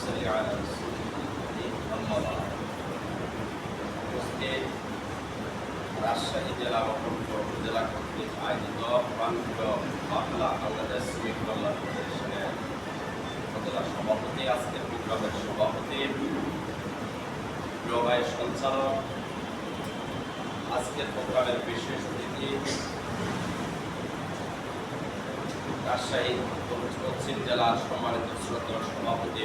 صل على رسوله الكريم أما بعد উপস্থিত রাজশাহী জেলা বকরপুর উপজেলা কর্তৃক আয়োজিত প্রান্তীয় বাংলা বাংলাদেশ শ্রমিক কল্যাণ ফেডারেশনের উপজেলা সভাপতি আজকের প্রোগ্রামের সভাপতি প্রিয় সঞ্চালক আজকের প্রোগ্রামের বিশেষ অতিথি রাজশাহী পশ্চিম জেলার সম্মানিত শ্রদ্ধা সভাপতি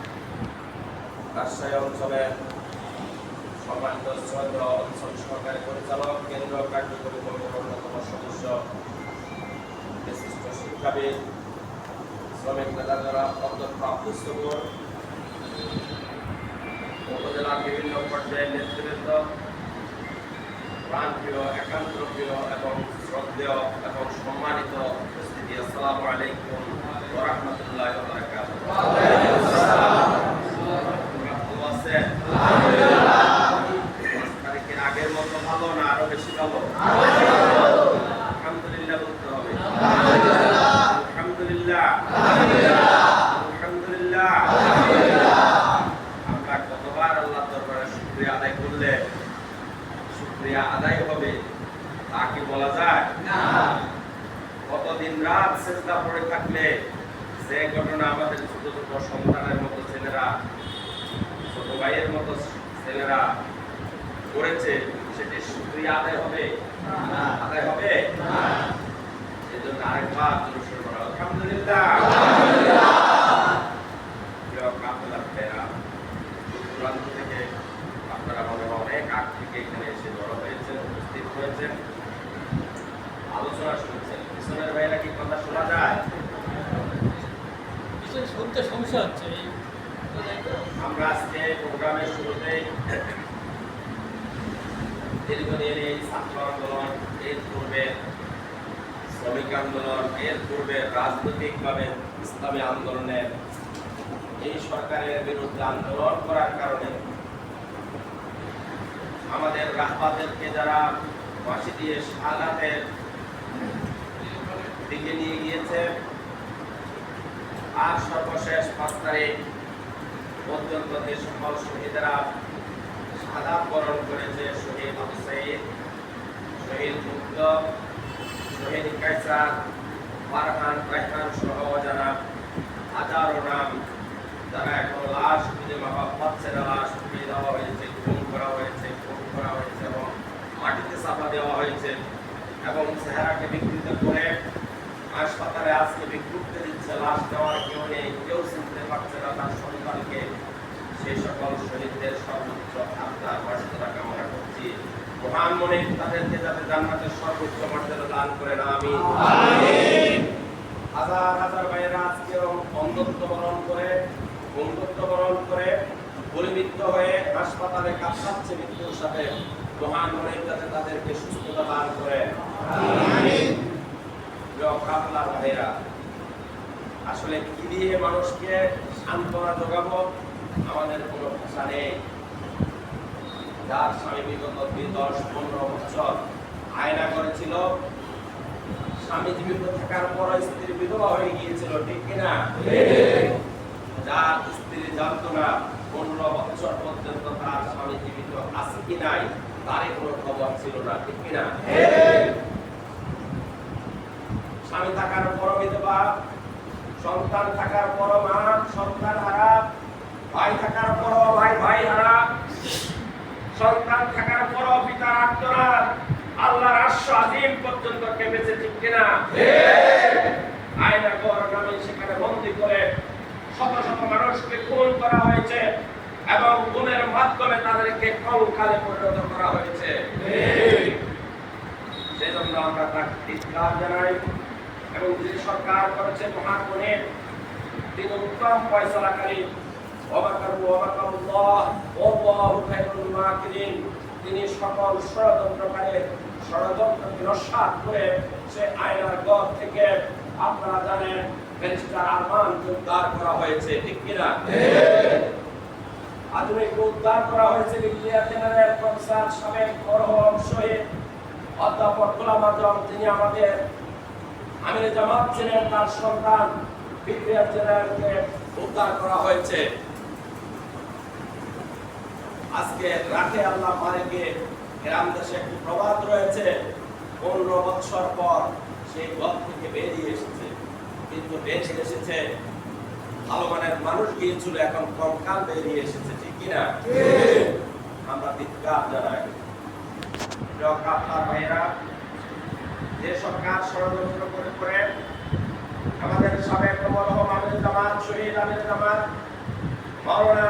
রাজশাহী অঞ্চলের সম্মানিত শ্রদ্ধা অঞ্চল সরকারি পরিচালক কেন্দ্রীয় কার্যকরী কমিটির অন্যতম সদস্য বিশিষ্ট শিক্ষাবিদ শ্রমিক নেতা যারা অধ্যক্ষ আব্দুল সবুর উপজেলার বিভিন্ন পর্যায়ের নেতৃবৃন্দ প্রাণপ্রিয় একান্ত প্রিয় এবং শ্রদ্ধেয় এবং সম্মানিত উপস্থিতি আসসালামু আলাইকুম ওয়া রাহমাতুল্লাহি ওয়া বারাকাতুহু আপনারা ভালো আছেন? তারিখের আগের বলা যায়? কতদিন রাত চেষ্টা পড়ে থাকলে যে ঘটনা আমাদের ছোট সন্তানের মতো ছেলেরা ভাইয়ের মতো ছেলেরা করেছে সেটি শুকরিয়া আদায় হবে? আদায় হবে? এজন্য জন্য আরেকবার জোর শুরু করা আলহামদুলিল্লাহ প্রিয় কাফেলার ভাইয়েরা, দূর দূরান্ত থেকে আপনারা মনে হয় অনেক আগ থেকে এখানে এসে জড়ো হয়েছেন উপস্থিত হয়েছেন আলোচনা শুনছেন পিছনের ভাইয়েরা কি কথা শোনা যায় বিষয় শুনতে সমস্যা হচ্ছে এই আমরা আজকে প্রোগ্রামের শুরুতেই দীর্ঘদিন এই ছাত্র আন্দোলন, এর পূর্বে শ্রমিক আন্দোলন, এর পূর্বে রাজনৈতিকভাবে ইসলামী আন্দোলনের এই সরকারের বিরুদ্ধে আন্দোলন করার কারণে আমাদের রাহবাদেরকে যারা ফাঁসি দিয়ে সালাতের দিকে নিয়ে গিয়েছে, আর সর্বশেষ পাঁচ তারিখ পর্যন্ত যে সকল শহীদেরা সাদা বরণ করেছে শহীদ আবু শহীদ মুক্ত শহীদ কাইসার ফারহান রাইহান সহ যারা হাজারো নাম যারা এখন লাশ খুঁজে পাওয়া পাচ্ছে না, লাশ খুঁজে দেওয়া হয়েছে, খুন করা হয়েছে, খুন করা হয়েছে এবং মাটিতে চাপা দেওয়া হয়েছে এবং চেহারাকে বিকৃত করে হাসপাতালে আজকে বিক্ষুব্ধ দিচ্ছে, লাশ দেওয়ার কেউ নেই, কেউ চিনতে পারছে না তার সন্তানকে। সেই সকল শহীদদের সর্বোচ্চ আত্মার মর্যাদা কামনা করছি মহান মনে তাদেরকে যাতে জান্নাতের সর্বোচ্চ মর্যাদা দান করে না আমি হাজার হাজার ভাইয়েরা আজকে অন্ধত্ব বরণ করে বন্ধুত্ব বরণ করে পরিবৃত্ত হয়ে হাসপাতালে কাটাচ্ছে মৃত্যুর সাথে মহান মনে যাতে তাদেরকে সুস্থতা দান করে। ভাইয়েরা আসলে কি দিয়ে মানুষকে সান্ত্বনা যোগাবো? আমাদের কোনো ভাষা নেই। যার স্বামী বিগত দশ পনেরো বছর আয়না করেছিল। স্বামী জীবিত থাকার পর স্ত্রী বিধবা হয়ে গিয়েছিল ঠিক কিনা? যার স্ত্রী জানতো না পনেরো বছর পর্যন্ত তার স্বামী জীবিত আছে কি নাই কোনো খবর ছিল না ঠিক কিনা? স্বামী থাকার পর বিধবা সন্তান থাকার পর মা সন্তান হারা ভাই থাকার পর ভাই ভাই সন্তান থাকার পর পিতার আত্মনাথ। আল্লাহর আশ্ব আজিম পর্যন্ত কেঁপেছে ঠিক কিনা? আয়না ঘর নামে সেখানে বন্দি করে শত শত মানুষকে খুন করা হয়েছে এবং খুনের মাধ্যমে তাদেরকে পরিণত করা হয়েছে। সেই জন্য আমরা ধিক্কার জানাই এবং যে সরকার করেছে মহাগুণের তিনি উত্তম ফয়সলাকারী ওয়াবাকারু ওয়াবাকারুল্লাহ ওয়াল্লাহু খায়রুল মাকিরিন তিনি সকল ষড়যন্ত্রকারীর ষড়যন্ত্রকে নস্যাৎ করে সে আয়নার ঘর থেকে আপনারা জানেন ব্যারিস্টার আরমানকে উদ্ধার করা হয়েছে ঠিক কিনা? আধুনিক উদ্ধার করা হয়েছে ব্রিগেডিয়ার জেনারেল প্রফেসর সাবেক মরহম শহীদ অধ্যাপক গোলাম আজম। তিনি আমাদের আমির জামাত ছিলেন তার সন্তান ব্রিগেডিয়ার জেনারেলকে উদ্ধার করা হয়েছে। আজকে রাতে আল্লাহ মালিকে গ্রাম দেশে একটি প্রবাদ রয়েছে। পনেরো বৎসর পর সেই ঘর থেকে বেরিয়ে এসেছে। কিন্তু বেরিয়ে এসেছে ভালো মানের মানুষ গিয়েছিল এখন কঙ্কাল বেরিয়ে এসেছে ঠিক কিনা? আমরা ধিক্কার জানাই। কাপ্তার ভাইয়েরা যে সরকার ষড়যন্ত্র করে করে আমাদের সাবেক আমির জামাত শহীদ আমির জামাত মাওলানা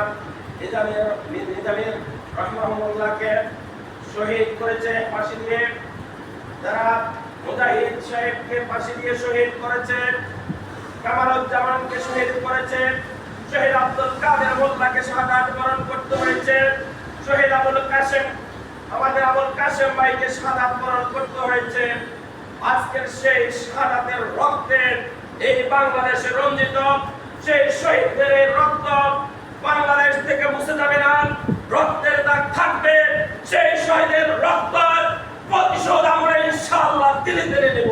শহীদ আব্দুল কাসেম আমাদের আবুল কাসেম ভাইকে শাহাদাত বরণ করতে হয়েছে। আজকের সেই শাহাদাতের রক্তে এই বাংলাদেশে রঞ্জিত, সেই শহীদদের রক্ত বাংলাদেশ থেকে মুছে যাবে না রক্তের দাগ থাকবে সেই শহীদের রক্ত প্রতিশোধ আমরা ইনশাআল্লাহ দিলে দিলে নেব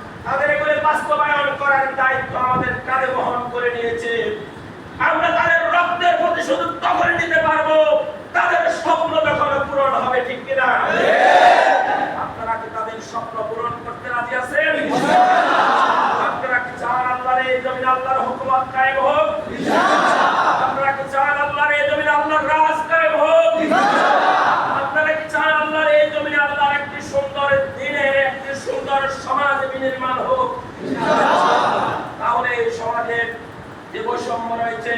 এগুলো করার দায়িত্ব আমাদের কাঁধে বহন করে নিয়েছে আমরা তাদের রক্তের প্রতিশোধ তখন নিতে পারব তাদের স্বপ্ন যখন পূরণ হবে ঠিক কিনা আপনারা কি তাদের স্বপ্ন পূরণ করতে রাজি আছেন আপনারা কি চান আল্লাহর এই জমিন আল্লাহর হুকুমত কায়েম হোক আপনারা কি চান আল্লাহর এই জমিন আল্লাহর রাজ কায়েম হোক আপনারা কি চান আল্লাহর এই জমিনে আল্লাহর একটি সুন্দর দিনের একটি সুন্দর সমাজ বিনির্মাণ হোক তাহলে এই সমাজে যে বৈষম্য রয়েছে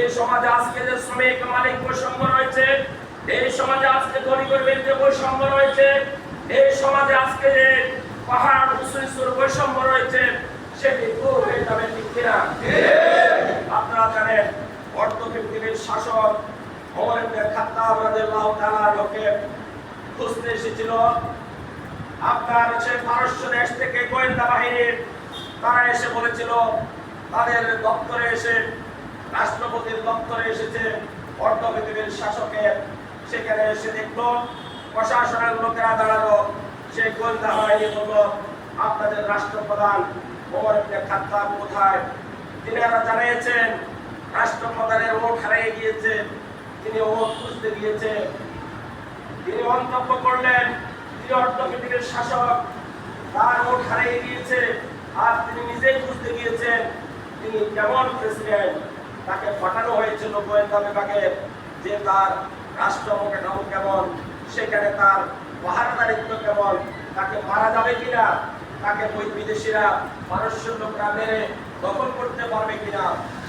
এই সমাজে আজকে যে শ্রমিক মালিক বৈষম্য রয়েছে, এই সমাজে আজকে গরিবের যে বৈষম্য রয়েছে, এই সমাজে আজকে যে পাহাড় উঁচু বৈষম্য রয়েছে সেটি দূর হয়ে যাবে ঠিক কিনা? আপনারা জানেন অর্থ পৃথিবীর শাসক ওমর ইবনে খাত্তাব রাদিয়াল্লাহু তাআলা লোকে খুঁজতে এসেছিল। আপনার সে পারস্য দেশ থেকে গোয়েন্দা বাহিনী তারা এসে বলেছিল, তাদের দপ্তরে এসে রাষ্ট্রপতির দপ্তরে এসেছে অর্ধ পৃথিবীর শাসকের সেখানে এসে দেখল প্রশাসনের লোকেরা দাঁড়াল। সেই গোয়েন্দা বাহিনী বলল, আপনাদের রাষ্ট্রপ্রধান ওমর ইবনে খাত্তাব কোথায়? তিনারা জানিয়েছেন, রাষ্ট্রপ্রধানের ওট হারিয়ে গিয়েছে। তিনি ওট খুঁজতে গিয়েছে। তিনি মন্তব্য করলেন, তিনি অর্থনীতির শাসক। তার ওট হারিয়ে গিয়েছে। আর তিনি নিজেই বুঝতে গিয়েছেন। তিনি কেমন প্রেসিডেন্ট তাকে পাঠানো হয়েছিল গোয়েন্দা বিভাগে যে তার রাষ্ট্র অবকাঠামো কেমন, সেখানে তার পাহারাদারিত্ব কেমন, তাকে মারা যাবে কিনা, তাকে বই বিদেশিরা পারস্য লোকরা মেরে দখল করতে পারবে কিনা,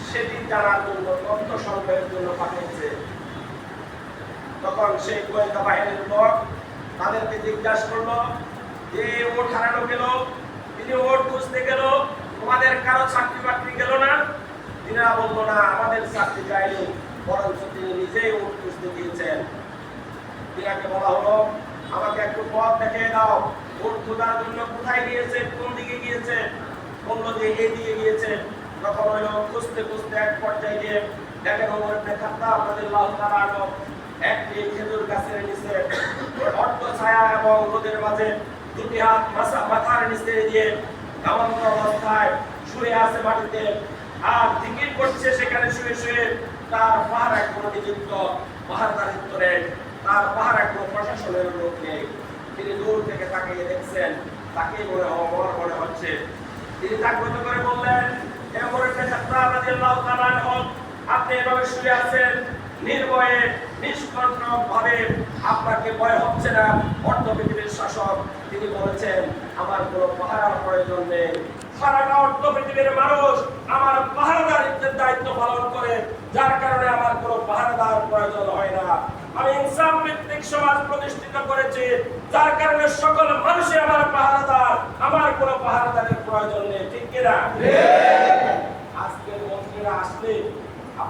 সেটি জানার জন্য তথ্য সংগ্রহের জন্য পাঠিয়েছে। তখন সেই গোয়েন্দা বাহিনীর লোক তাদেরকে জিজ্ঞাসা করল যে ওট হারানো গেল তিনি ওর খুঁজতে গেল? তোমাদের কারও চাকরি বাকরি গেল না? তিনারা বলল না, আমাদের চাকরি যায়নি বরঞ্চ তিনি নিজেই খুঁজতে গিয়েছেন তিনাকে বলা হলো, আমাকে একটু পথ দেখিয়ে দাও ওট খোঁজার জন্য কোথায় গিয়েছে, কোন দিকে গিয়েছে? বলল যে এই গিয়েছে। তখন হইল খুঁজতে খুঁজতে এক পর্যায়ে গিয়ে দেখেন ওমর ইবনে খাত্তাব রাদিয়াল্লাহু তাআলা আনহু একটি খেজুর গাছের নিচে অর্ধ ছায়া এবং রোদের মাঝে দুটি হাত মাথা মাথার নিচে দিয়ে গামন্ত অবস্থায় শুয়ে আছে মাটিতে। আর জিকির করছে সেখানে শুয়ে শুয়ে তার পাহারা কোনো নিযুক্ত পাহাড়দারিত্ব নেই তার পাহারা কোনো প্রশাসনের লোক নেই তিনি দূর থেকে তাকিয়ে দেখছেন, তাকে মনে হওয়ার মনে হচ্ছে। তিনি জাগ্রত করে বললেন আপনি এভাবে শুয়ে আছেন? নির্ভয়ে নিষ্কন্টক ভাবে আপনাকে ভয় হচ্ছে না। অর্ধ পৃথিবীর শাসক, তিনি বলেছেন, আমার কোনো পাহারার প্রয়োজন নেই। সারাটা অর্থ পৃথিবীর মানুষ আমার পাহারাদারিত্বের দায়িত্ব পালন করে যার কারণে আমার কোনো পাহারাদার প্রয়োজন হয় না। আমি ইনসাফ ভিত্তিক সমাজ প্রতিষ্ঠিত করেছি যার কারণে সকল মানুষই আমার পাহারাদার আমার কোনো পাহারাদারের প্রয়োজন নেই ঠিক কিনা? আজকের মন্ত্রীরা আসলে